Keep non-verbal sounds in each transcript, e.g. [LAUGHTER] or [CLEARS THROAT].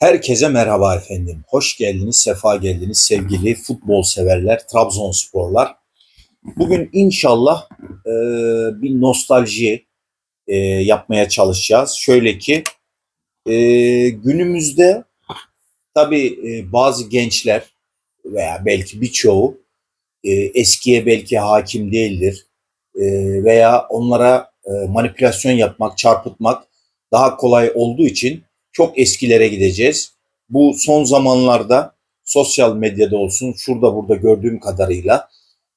Herkese merhaba efendim. Hoş geldiniz, sefa geldiniz sevgili futbol severler, Trabzonsporlar. Bugün inşallah e, bir nostalji e, yapmaya çalışacağız. Şöyle ki e, günümüzde tabii e, bazı gençler veya belki birçoğu e, eskiye belki hakim değildir E, veya onlara e, manipülasyon yapmak, çarpıtmak daha kolay olduğu için çok eskilere gideceğiz. Bu son zamanlarda sosyal medyada olsun şurada burada gördüğüm kadarıyla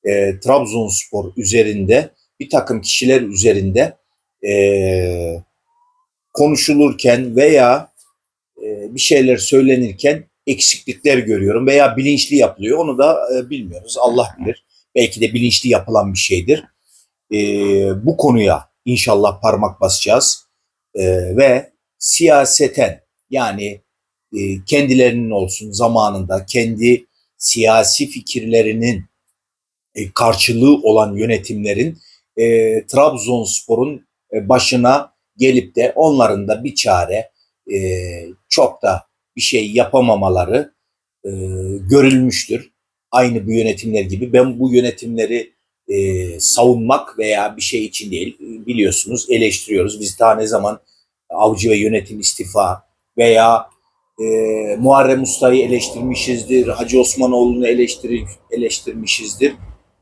e, Trabzonspor üzerinde bir takım kişiler üzerinde e, konuşulurken veya e, bir şeyler söylenirken eksiklikler görüyorum veya bilinçli yapılıyor. Onu da e, bilmiyoruz. Allah bilir. Belki de bilinçli yapılan bir şeydir. E, bu konuya inşallah parmak basacağız. E, ve siyaseten yani e, kendilerinin olsun zamanında kendi siyasi fikirlerinin e, karşılığı olan yönetimlerin e, Trabzonspor'un e, başına gelip de onların da bir çare e, çok da bir şey yapamamaları e, görülmüştür. Aynı bu yönetimler gibi. Ben bu yönetimleri e, savunmak veya bir şey için değil biliyorsunuz eleştiriyoruz. Biz daha ne zaman avcı ve yönetim istifa veya e, Muharrem Usta'yı eleştirmişizdir, Hacı Osmanoğlu'nu eleştir, eleştirmişizdir.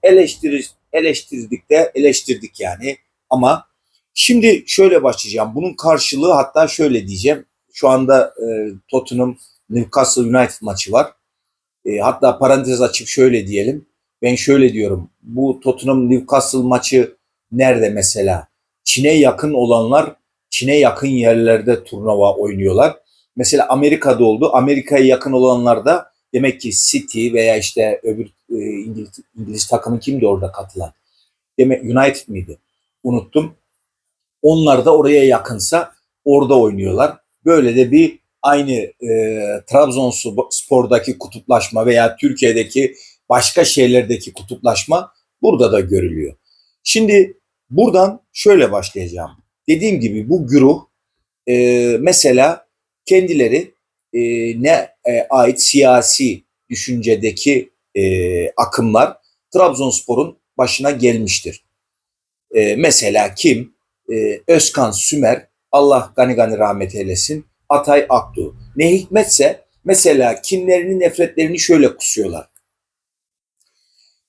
Eleştirir, eleştirdik de eleştirdik yani. Ama şimdi şöyle başlayacağım. Bunun karşılığı hatta şöyle diyeceğim. Şu anda e, Tottenham Newcastle United maçı var. E, hatta parantez açıp şöyle diyelim. Ben şöyle diyorum. Bu Tottenham Newcastle maçı nerede mesela? Çin'e yakın olanlar Çin'e yakın yerlerde turnuva oynuyorlar. Mesela Amerika'da oldu. Amerika'ya yakın olanlar da demek ki City veya işte öbür e, İngiliz, İngiliz takımı kimdi orada katılan? Demek United miydi? Unuttum. Onlar da oraya yakınsa orada oynuyorlar. Böyle de bir aynı e, Trabzonspor'daki kutuplaşma veya Türkiye'deki başka şeylerdeki kutuplaşma burada da görülüyor. Şimdi buradan şöyle başlayacağım. Dediğim gibi bu güruh e, mesela kendileri e, ne e, ait siyasi düşüncedeki e, akımlar Trabzonspor'un başına gelmiştir. E, mesela kim? E, Özkan Sümer, Allah gani gani rahmet eylesin, Atay Aktu. Ne hikmetse mesela kimlerini nefretlerini şöyle kusuyorlar.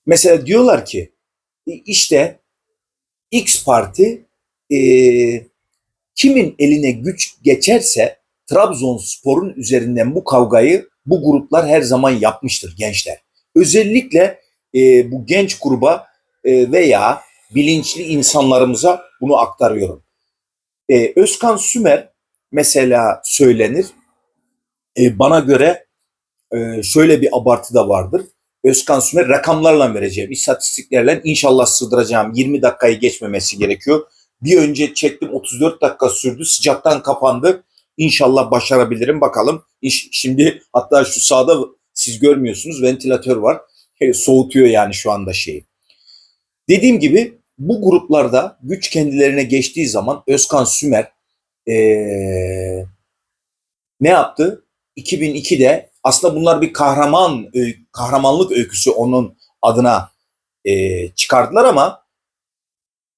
Mesela diyorlar ki işte X parti e, kimin eline güç geçerse Trabzonspor'un üzerinden bu kavgayı bu gruplar her zaman yapmıştır gençler. Özellikle e, bu genç gruba e, veya bilinçli insanlarımıza bunu aktarıyorum. E, Özkan Sümer mesela söylenir. E, bana göre e, şöyle bir abartı da vardır. Özkan Sümer rakamlarla vereceğim, istatistiklerle inşallah sığdıracağım. 20 dakikayı geçmemesi gerekiyor. Bir önce çektim 34 dakika sürdü. Sıcaktan kapandı. İnşallah başarabilirim bakalım. Şimdi hatta şu sağda siz görmüyorsunuz ventilatör var. Soğutuyor yani şu anda şeyi. Dediğim gibi bu gruplarda güç kendilerine geçtiği zaman Özkan Sümer ee, ne yaptı? 2002'de aslında bunlar bir kahraman kahramanlık öyküsü onun adına e, çıkardılar ama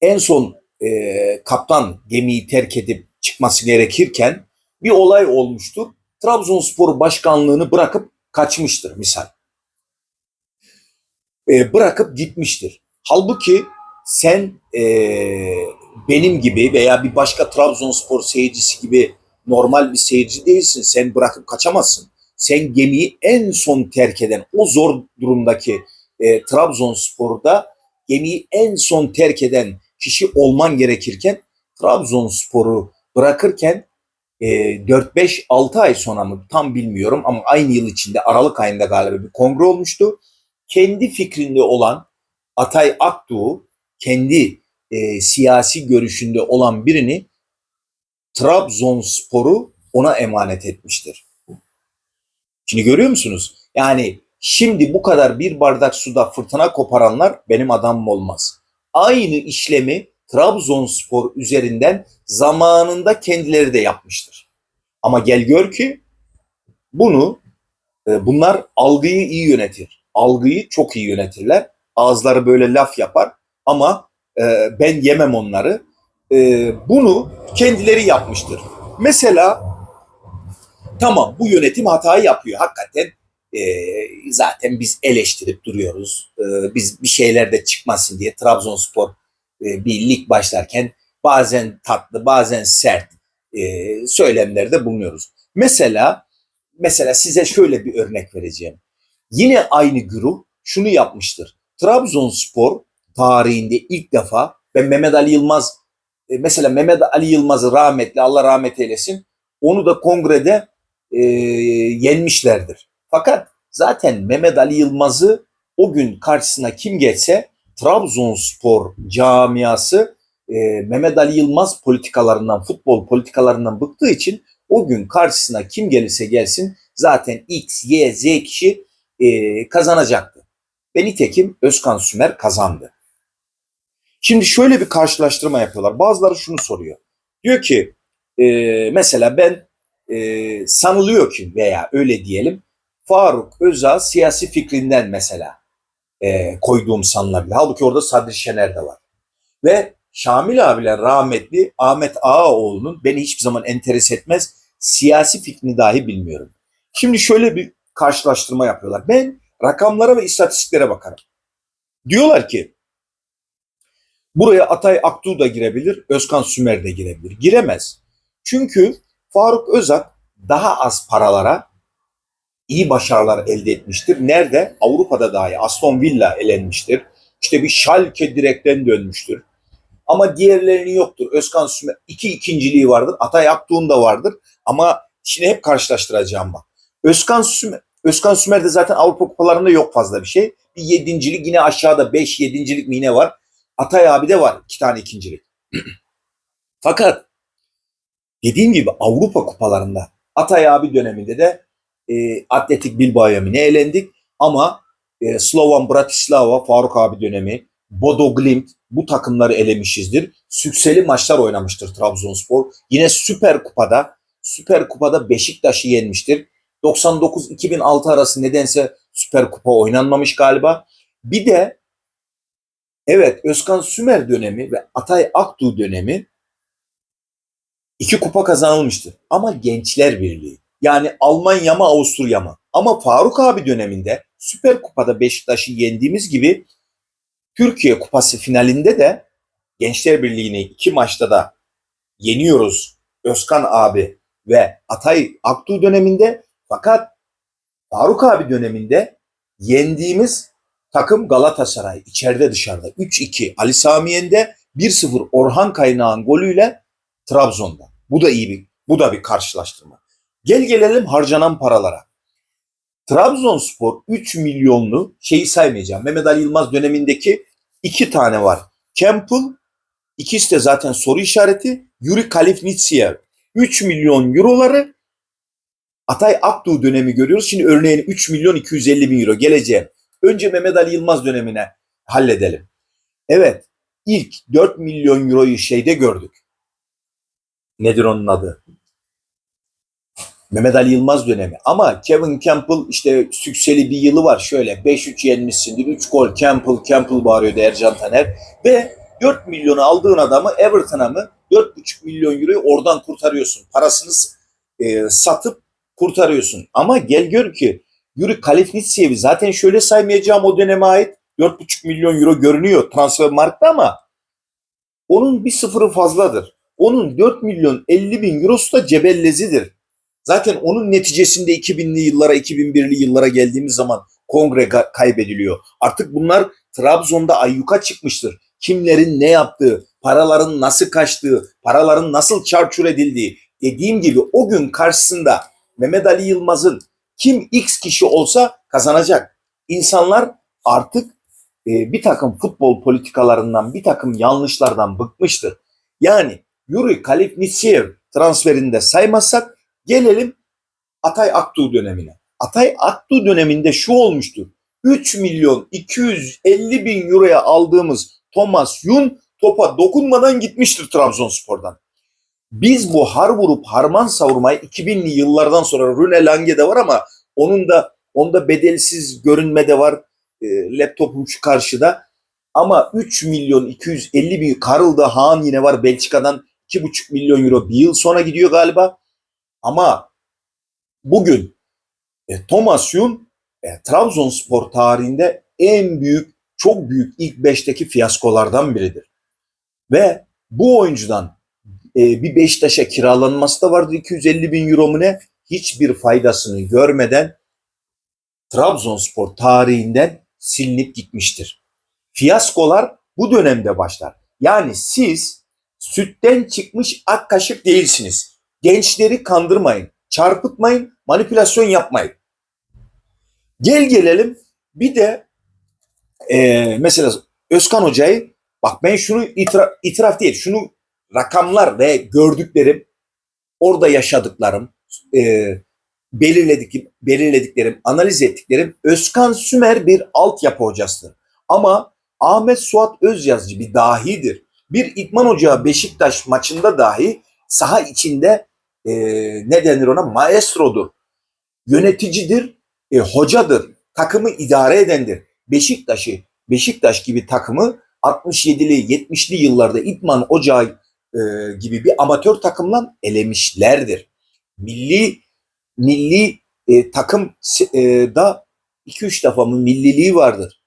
en son e, kaptan gemiyi terk edip çıkması gerekirken bir olay olmuştur. Trabzonspor başkanlığını bırakıp kaçmıştır misal. E, bırakıp gitmiştir. Halbuki sen e, benim gibi veya bir başka Trabzonspor seyircisi gibi normal bir seyirci değilsin. Sen bırakıp kaçamazsın. Sen gemiyi en son terk eden o zor durumdaki e, Trabzonspor'da gemiyi en son terk eden kişi olman gerekirken Trabzonspor'u bırakırken e, 4-5-6 ay sonra mı tam bilmiyorum ama aynı yıl içinde Aralık ayında galiba bir kongre olmuştu. Kendi fikrinde olan Atay Aktuğ kendi e, siyasi görüşünde olan birini Trabzonspor'u ona emanet etmiştir. Şimdi görüyor musunuz? Yani şimdi bu kadar bir bardak suda fırtına koparanlar benim adamım olmaz aynı işlemi Trabzonspor üzerinden zamanında kendileri de yapmıştır. Ama gel gör ki bunu e, bunlar algıyı iyi yönetir. Algıyı çok iyi yönetirler. Ağızları böyle laf yapar ama e, ben yemem onları. E, bunu kendileri yapmıştır. Mesela tamam bu yönetim hatayı yapıyor. Hakikaten e, zaten biz eleştirip duruyoruz. E, biz bir şeyler de çıkmasın diye Trabzonspor e, bir lig başlarken bazen tatlı bazen sert e, söylemlerde bulunuyoruz. Mesela mesela size şöyle bir örnek vereceğim. Yine aynı güruh şunu yapmıştır. Trabzonspor tarihinde ilk defa ben Mehmet Ali Yılmaz e, mesela Mehmet Ali Yılmaz'ı rahmetli Allah rahmet eylesin onu da kongrede e, yenmişlerdir. Fakat zaten Mehmet Ali Yılmaz'ı o gün karşısına kim geçse Trabzonspor camiası e, Mehmet Ali Yılmaz politikalarından, futbol politikalarından bıktığı için o gün karşısına kim gelirse gelsin zaten X, Y, Z kişi e, kazanacaktı. Ve nitekim Özkan Sümer kazandı. Şimdi şöyle bir karşılaştırma yapıyorlar. Bazıları şunu soruyor. Diyor ki e, mesela ben e, sanılıyor ki veya öyle diyelim Faruk Özal siyasi fikrinden mesela e, koyduğum sanılabilir. Halbuki orada Sadri Şener de var. Ve Şamil abiler rahmetli Ahmet Ağaoğlu'nun beni hiçbir zaman enteres etmez siyasi fikrini dahi bilmiyorum. Şimdi şöyle bir karşılaştırma yapıyorlar. Ben rakamlara ve istatistiklere bakarım. Diyorlar ki buraya Atay Aktuğ da girebilir, Özkan Sümer de girebilir. Giremez. Çünkü Faruk Özak daha az paralara iyi başarılar elde etmiştir. Nerede? Avrupa'da dahi Aston Villa elenmiştir. İşte bir Schalke direkten dönmüştür. Ama diğerlerinin yoktur. Özkan Sümer iki ikinciliği vardır. Atay Aktuğ'un da vardır. Ama şimdi hep karşılaştıracağım bak. Özkan Sümer, Özkan Sümer'de zaten Avrupa kupalarında yok fazla bir şey. Bir yedincilik yine aşağıda beş yedincilik mi yine var. Atay abi de var iki tane ikincilik. [CLEARS THROAT] Fakat dediğim gibi Avrupa kupalarında Atay abi döneminde de e, Atletik Bilbao'ya mı ne elendik ama e, Slovan Bratislava Faruk abi dönemi Bodo Glimt bu takımları elemişizdir. Sükseli maçlar oynamıştır Trabzonspor. Yine Süper Kupa'da Süper Kupa'da Beşiktaş'ı yenmiştir. 99-2006 arası nedense Süper Kupa oynanmamış galiba. Bir de evet Özkan Sümer dönemi ve Atay Aktuğ dönemi iki kupa kazanılmıştır. Ama Gençler Birliği. Yani Almanya mı Avusturya mı? Ama Faruk abi döneminde Süper Kupa'da Beşiktaş'ı yendiğimiz gibi Türkiye Kupası finalinde de Gençler Birliği'ni iki maçta da yeniyoruz Özkan abi ve Atay Aktuğ döneminde fakat Faruk abi döneminde yendiğimiz takım Galatasaray içeride dışarıda 3-2 Ali Samiyen'de 1-0 Orhan Kaynağ'ın golüyle Trabzon'da. Bu da iyi bir bu da bir karşılaştırma. Gel gelelim harcanan paralara. Trabzonspor 3 milyonlu şeyi saymayacağım. Mehmet Ali Yılmaz dönemindeki iki tane var. Campbell ikisi de zaten soru işareti. Yuri Kalifnitsiyev 3 milyon euroları Atay Aktuğ dönemi görüyoruz. Şimdi örneğin 3 milyon 250 bin euro geleceğim. Önce Mehmet Ali Yılmaz dönemine halledelim. Evet ilk 4 milyon euroyu şeyde gördük. Nedir onun adı? Mehmet Ali Yılmaz dönemi. Ama Kevin Campbell işte sükseli bir yılı var şöyle 5-3 yenmişsindir. 3 gol Campbell, Campbell bağırıyordu Ercan Taner. Ve 4 milyonu aldığın adamı Everton'a mı 4,5 milyon euroyu oradan kurtarıyorsun. Parasını e, satıp kurtarıyorsun. Ama gel gör ki Yuri Kalifnitsev'i zaten şöyle saymayacağım o döneme ait 4,5 milyon euro görünüyor transfer markta ama onun bir sıfırı fazladır. Onun 4 milyon 50 bin eurosu da cebellezidir. Zaten onun neticesinde 2000'li yıllara, 2001'li yıllara geldiğimiz zaman kongre kaybediliyor. Artık bunlar Trabzon'da ayyuka çıkmıştır. Kimlerin ne yaptığı, paraların nasıl kaçtığı, paraların nasıl çarçur edildiği. Dediğim gibi o gün karşısında Mehmet Ali Yılmaz'ın kim X kişi olsa kazanacak. İnsanlar artık e, bir takım futbol politikalarından, bir takım yanlışlardan bıkmıştır. Yani Yuri Kalifnitsev transferinde saymazsak Gelelim Atay Aktuğ dönemine. Atay Aktuğ döneminde şu olmuştur. 3 milyon 250 bin euroya aldığımız Thomas Yun topa dokunmadan gitmiştir Trabzonspor'dan. Biz bu har vurup harman savurmayı 2000'li yıllardan sonra Rune Lange de var ama onun da onda bedelsiz görünme de var. E, laptopum şu karşıda. Ama 3 milyon 250 bin Karl da Haan yine var Belçika'dan 2,5 milyon euro bir yıl sonra gidiyor galiba. Ama bugün e, Thomas Yun e, Trabzonspor tarihinde en büyük, çok büyük ilk beşteki fiyaskolardan biridir. Ve bu oyuncudan e, bir Beşiktaş'a kiralanması da vardı 250 bin euro mu ne? Hiçbir faydasını görmeden Trabzonspor tarihinden silinip gitmiştir. Fiyaskolar bu dönemde başlar. Yani siz sütten çıkmış ak kaşık değilsiniz. Gençleri kandırmayın, çarpıtmayın, manipülasyon yapmayın. Gel gelelim bir de e, mesela Özkan Hoca'yı bak ben şunu itira- itiraf değil şunu rakamlar ve gördüklerim orada yaşadıklarım e, belirledik, belirlediklerim analiz ettiklerim Özkan Sümer bir altyapı hocasıdır. Ama Ahmet Suat Özyazıcı bir dahidir. Bir İtman Ocağı Beşiktaş maçında dahi saha içinde e, ne denir ona maestrodur. Yöneticidir, e, hocadır. Takımı idare edendir. Beşiktaş'ı, Beşiktaş gibi takımı 67'li 70'li yıllarda İtman Ocağı e, gibi bir amatör takımla elemişlerdir. Milli milli e, takım e, da 2-3 defa mı milliliği vardır.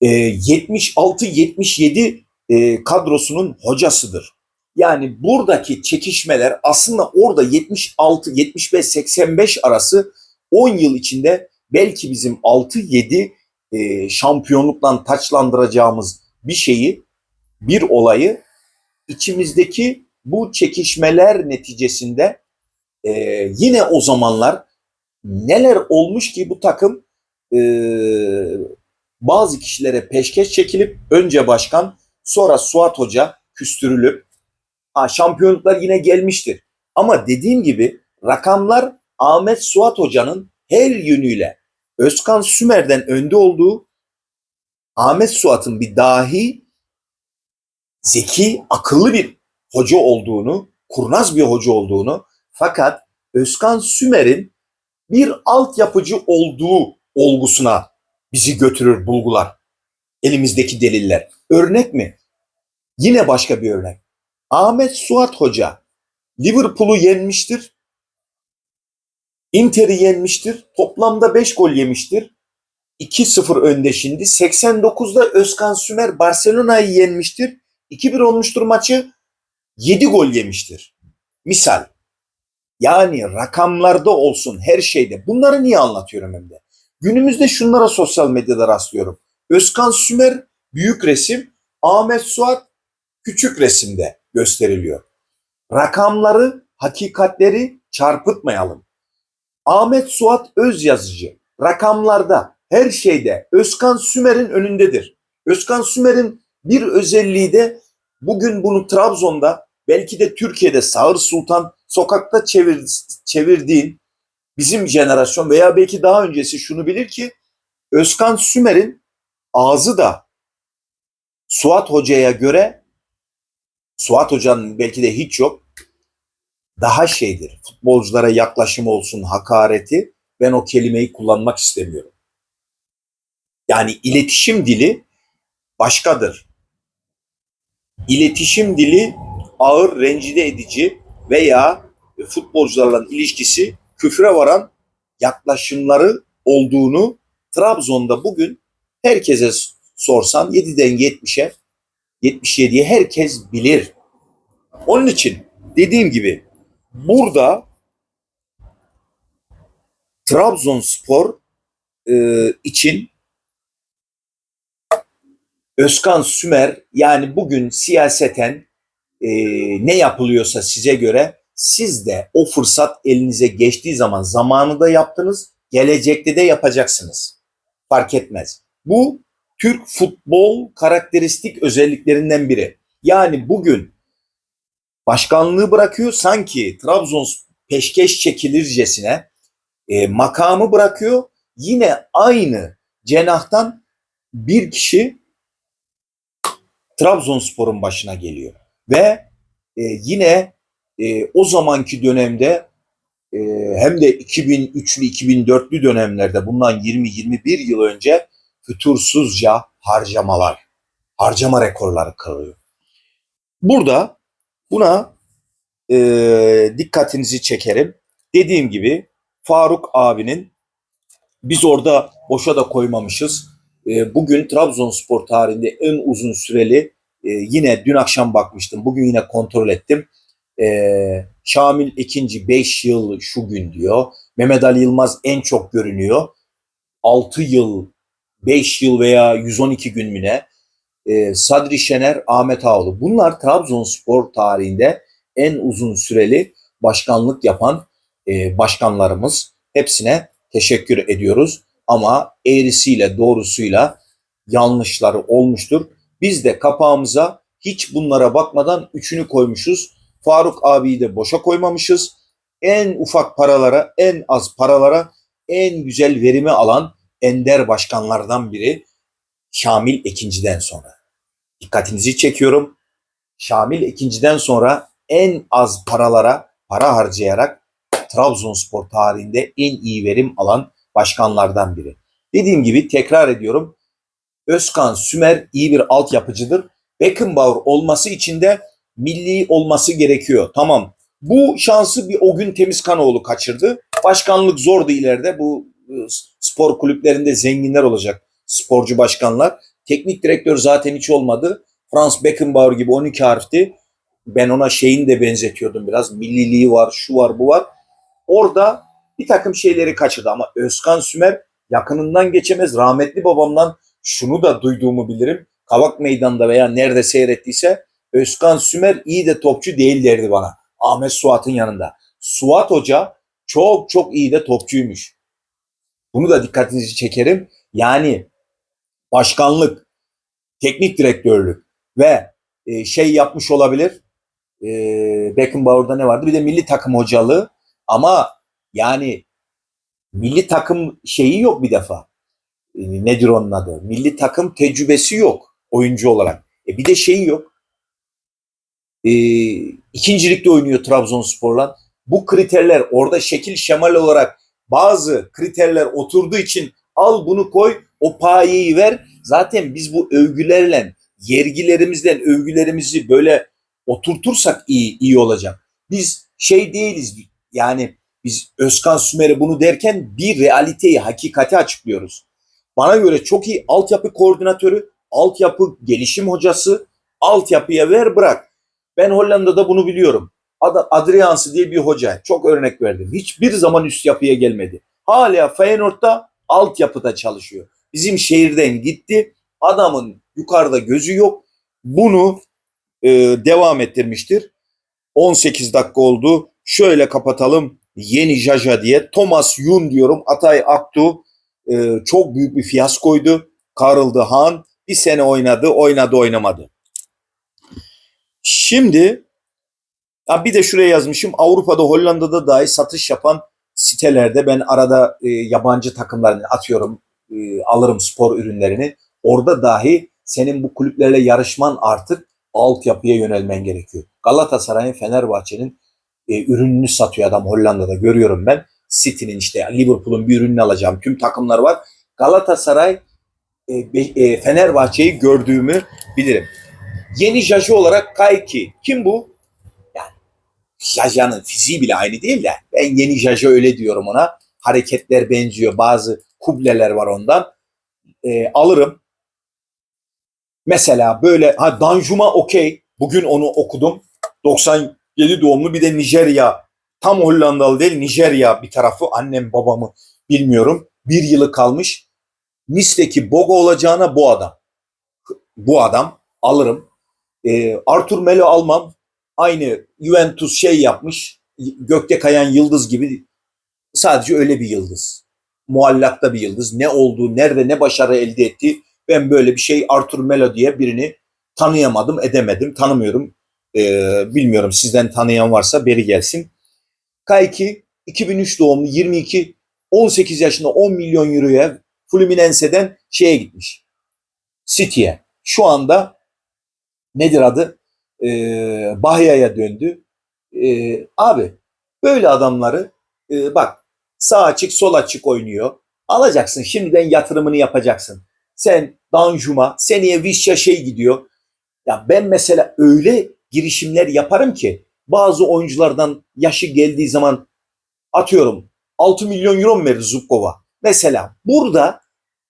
E, 76-77 e, kadrosunun hocasıdır. Yani buradaki çekişmeler aslında orada 76, 75, 85 arası 10 yıl içinde belki bizim 6-7 e, şampiyonlukla taçlandıracağımız bir şeyi, bir olayı içimizdeki bu çekişmeler neticesinde e, yine o zamanlar neler olmuş ki bu takım e, bazı kişilere peşkeş çekilip önce başkan sonra Suat Hoca küstürülüp ha, şampiyonluklar yine gelmiştir. Ama dediğim gibi rakamlar Ahmet Suat Hoca'nın her yönüyle Özkan Sümer'den önde olduğu Ahmet Suat'ın bir dahi zeki, akıllı bir hoca olduğunu, kurnaz bir hoca olduğunu fakat Özkan Sümer'in bir altyapıcı olduğu olgusuna bizi götürür bulgular. Elimizdeki deliller. Örnek mi? Yine başka bir örnek. Ahmet Suat Hoca Liverpool'u yenmiştir. Inter'i yenmiştir. Toplamda 5 gol yemiştir. 2-0 önde şimdi. 89'da Özkan Sümer Barcelona'yı yenmiştir. 2-1 olmuştur maçı. 7 gol yemiştir. Misal. Yani rakamlarda olsun her şeyde. Bunları niye anlatıyorum hem de? Günümüzde şunlara sosyal medyada rastlıyorum. Özkan Sümer büyük resim, Ahmet Suat küçük resimde gösteriliyor. Rakamları, hakikatleri çarpıtmayalım. Ahmet Suat öz yazıcı rakamlarda her şeyde Özkan Sümer'in önündedir. Özkan Sümer'in bir özelliği de bugün bunu Trabzon'da belki de Türkiye'de Sağır Sultan sokakta çevir, çevirdiğin bizim jenerasyon veya belki daha öncesi şunu bilir ki Özkan Sümer'in ağzı da Suat Hoca'ya göre Suat Hoca'nın belki de hiç yok daha şeydir. Futbolculara yaklaşım olsun, hakareti ben o kelimeyi kullanmak istemiyorum. Yani iletişim dili başkadır. İletişim dili ağır, rencide edici veya futbolcularla ilişkisi küfre varan yaklaşımları olduğunu Trabzon'da bugün herkese sorsan 7'den 70'e 77'ye herkes bilir. Onun için dediğim gibi burada Trabzonspor e, için Özkan Sümer yani bugün siyaseten e, ne yapılıyorsa size göre siz de o fırsat elinize geçtiği zaman zamanında yaptınız, gelecekte de yapacaksınız. Fark etmez. Bu Türk futbol karakteristik özelliklerinden biri. Yani bugün başkanlığı bırakıyor sanki Trabzon peşkeş çekilircesine e, makamı bırakıyor. Yine aynı cenahtan bir kişi Trabzonspor'un başına geliyor. Ve e, yine e, o zamanki dönemde e, hem de 2003'lü 2004'lü dönemlerde bundan 20-21 yıl önce fütursuzca harcamalar, harcama rekorları kırılıyor. Burada buna e, dikkatinizi çekerim. Dediğim gibi Faruk abinin biz orada boşa da koymamışız. E, bugün Trabzonspor tarihinde en uzun süreli e, yine dün akşam bakmıştım. Bugün yine kontrol ettim. E, Şamil ikinci 5 yıl şu gün diyor. Mehmet Ali Yılmaz en çok görünüyor. 6 yıl, 5 yıl veya 112 gün mü ne? E, Sadri Şener, Ahmet Ağoğlu. Bunlar Trabzonspor tarihinde en uzun süreli başkanlık yapan e, başkanlarımız. Hepsine teşekkür ediyoruz. Ama eğrisiyle doğrusuyla yanlışları olmuştur. Biz de kapağımıza hiç bunlara bakmadan üçünü koymuşuz. Faruk abiyi de boşa koymamışız. En ufak paralara, en az paralara en güzel verimi alan ender başkanlardan biri Şamil Ekinci'den sonra. Dikkatinizi çekiyorum. Şamil Ekinci'den sonra en az paralara para harcayarak Trabzonspor tarihinde en iyi verim alan başkanlardan biri. Dediğim gibi tekrar ediyorum. Özkan Sümer iyi bir altyapıcıdır. Beckenbauer olması için de milli olması gerekiyor. Tamam. Bu şansı bir o gün Temizkanoğlu kaçırdı. Başkanlık zordu ileride. Bu spor kulüplerinde zenginler olacak sporcu başkanlar. Teknik direktör zaten hiç olmadı. Franz Beckenbauer gibi 12 harfti. Ben ona şeyin de benzetiyordum biraz. Milliliği var, şu var, bu var. Orada bir takım şeyleri kaçırdı ama Özkan Sümer yakınından geçemez. Rahmetli babamdan şunu da duyduğumu bilirim. Kavak Meydan'da veya nerede seyrettiyse Özkan Sümer iyi de topçu değil derdi bana. Ahmet Suat'ın yanında. Suat Hoca çok çok iyi de topçuymuş. Bunu da dikkatinizi çekerim. Yani başkanlık, teknik direktörlük ve e, şey yapmış olabilir. E, Beckenbauer'da ne vardı? Bir de milli takım hocalığı. Ama yani milli takım şeyi yok bir defa. E, nedir onun adı? Milli takım tecrübesi yok oyuncu olarak. E, bir de şeyi yok. E, ikincilikte oynuyor Trabzonspor'la. Bu kriterler orada şekil şemal olarak bazı kriterler oturduğu için al bunu koy o payeyi ver. Zaten biz bu övgülerle yergilerimizden övgülerimizi böyle oturtursak iyi iyi olacak. Biz şey değiliz yani biz Özkan Sümer'e bunu derken bir realiteyi, hakikati açıklıyoruz. Bana göre çok iyi altyapı koordinatörü, altyapı gelişim hocası, altyapıya ver bırak. Ben Hollanda'da bunu biliyorum. Ad Adriansı diye bir hoca. Çok örnek verdim. Hiçbir zaman üst yapıya gelmedi. Hala Feyenoord'da altyapıda çalışıyor. Bizim şehirden gitti. Adamın yukarıda gözü yok. Bunu e, devam ettirmiştir. 18 dakika oldu. Şöyle kapatalım. Yeni Jaja diye. Thomas Yun diyorum. Atay Aktu e, çok büyük bir fiyaskoydu. Karıldı Han. Bir sene oynadı. Oynadı oynamadı. Şimdi ya bir de şuraya yazmışım. Avrupa'da Hollanda'da dahi satış yapan sitelerde ben arada e, yabancı takımlarını atıyorum. E, alırım spor ürünlerini. Orada dahi senin bu kulüplerle yarışman artık altyapıya yönelmen gerekiyor. Galatasaray'ın Fenerbahçe'nin e, ürününü satıyor adam Hollanda'da görüyorum ben. City'nin işte Liverpool'un bir ürününü alacağım. Tüm takımlar var. Galatasaray e, e, Fenerbahçe'yi gördüğümü bilirim. Yeni Jaji olarak Kayki. Kim bu? Jaja'nın fiziği bile aynı değil de ben yeni Jaja öyle diyorum ona. Hareketler benziyor. Bazı kubleler var ondan. E, alırım. Mesela böyle ha Danjuma okey. Bugün onu okudum. 97 doğumlu bir de Nijerya. Tam Hollandalı değil Nijerya bir tarafı. Annem babamı bilmiyorum. Bir yılı kalmış. Nice'deki Boga olacağına bu adam. Bu adam alırım. E, Arthur Melo almam. Aynı Juventus şey yapmış. Gökte kayan yıldız gibi. Sadece öyle bir yıldız. Muallakta bir yıldız. Ne olduğu, nerede ne başarı elde etti. Ben böyle bir şey Arthur Melo diye birini tanıyamadım, edemedim, tanımıyorum. Ee, bilmiyorum sizden tanıyan varsa beri gelsin. Kayki 2003 doğumlu 22 18 yaşında 10 milyon euroya Fluminense'den şeye gitmiş. City'ye. Şu anda nedir adı? E, Bahya'ya döndü. E, abi böyle adamları e, bak sağ açık sol açık oynuyor. Alacaksın şimdiden yatırımını yapacaksın. Sen Danjuma seneye Vişya şey gidiyor. Ya ben mesela öyle girişimler yaparım ki bazı oyunculardan yaşı geldiği zaman atıyorum 6 milyon euro mu verir Zubkova? Mesela burada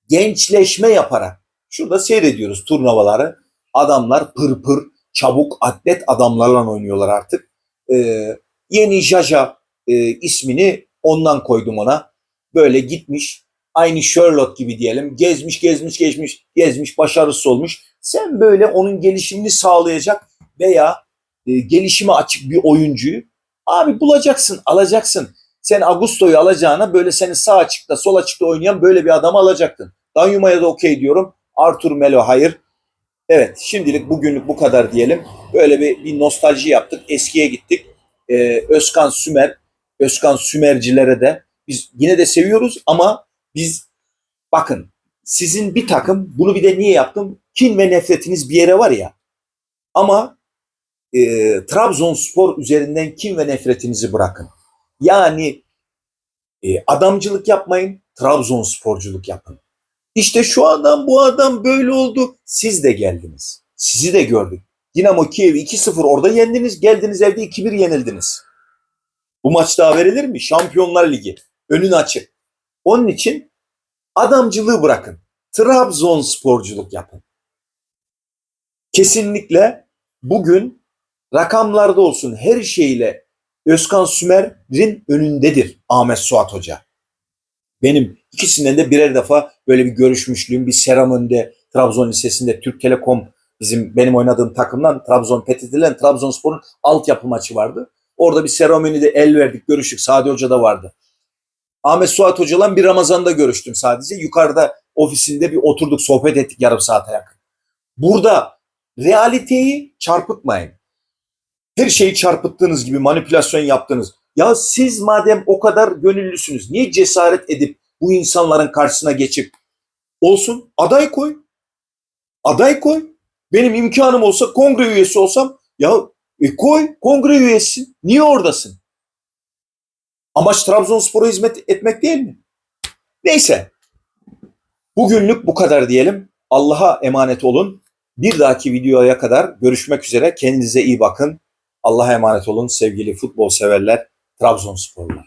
gençleşme yaparak şurada seyrediyoruz turnuvaları. Adamlar pır pır çabuk atlet adamlarla oynuyorlar artık. Ee, yeni Jaja e, ismini ondan koydum ona. Böyle gitmiş aynı Sherlock gibi diyelim. Gezmiş gezmiş gezmiş gezmiş başarısız olmuş. Sen böyle onun gelişimini sağlayacak veya e, gelişime açık bir oyuncuyu abi bulacaksın alacaksın. Sen Augusto'yu alacağına böyle seni sağ açıkta sol açıkta oynayan böyle bir adamı alacaktın. Danyuma'ya da okey diyorum. Arthur Melo hayır. Evet şimdilik bugünlük bu kadar diyelim. Böyle bir, bir nostalji yaptık. Eskiye gittik. Ee, Özkan Sümer, Özkan Sümercilere de biz yine de seviyoruz ama biz bakın sizin bir takım bunu bir de niye yaptım? Kin ve nefretiniz bir yere var ya. Ama e, Trabzonspor üzerinden kin ve nefretinizi bırakın. Yani e, adamcılık yapmayın, Trabzonsporculuk yapın. İşte şu adam bu adam böyle oldu. Siz de geldiniz. Sizi de gördük. Dinamo Kiev'i 2-0 orada yendiniz. Geldiniz evde 2-1 yenildiniz. Bu maç daha verilir mi? Şampiyonlar Ligi. Önün açık. Onun için adamcılığı bırakın. Trabzonsporculuk yapın. Kesinlikle bugün rakamlarda olsun her şeyle Özkan Sümer'in önündedir Ahmet Suat Hoca. Benim ikisinden de birer defa böyle bir görüşmüşlüğüm bir seram önünde Trabzon Lisesi'nde Türk Telekom bizim benim oynadığım takımdan Trabzon PTT'den Trabzonspor'un altyapı maçı vardı. Orada bir seremonide el verdik, görüştük. Sadi Hoca da vardı. Ahmet Suat Hoca'la bir Ramazan'da görüştüm sadece. Yukarıda ofisinde bir oturduk, sohbet ettik yarım saate yakın. Burada realiteyi çarpıtmayın. Her şeyi çarpıttığınız gibi manipülasyon yaptınız. Ya siz madem o kadar gönüllüsünüz niye cesaret edip bu insanların karşısına geçip olsun aday koy. Aday koy. Benim imkanım olsa kongre üyesi olsam ya e koy kongre üyesisin. Niye oradasın? Amaç Trabzonspor'a hizmet etmek değil mi? Neyse. Bugünlük bu kadar diyelim. Allah'a emanet olun. Bir dahaki videoya kadar görüşmek üzere. Kendinize iyi bakın. Allah'a emanet olun sevgili futbol severler, Trabzonsporlu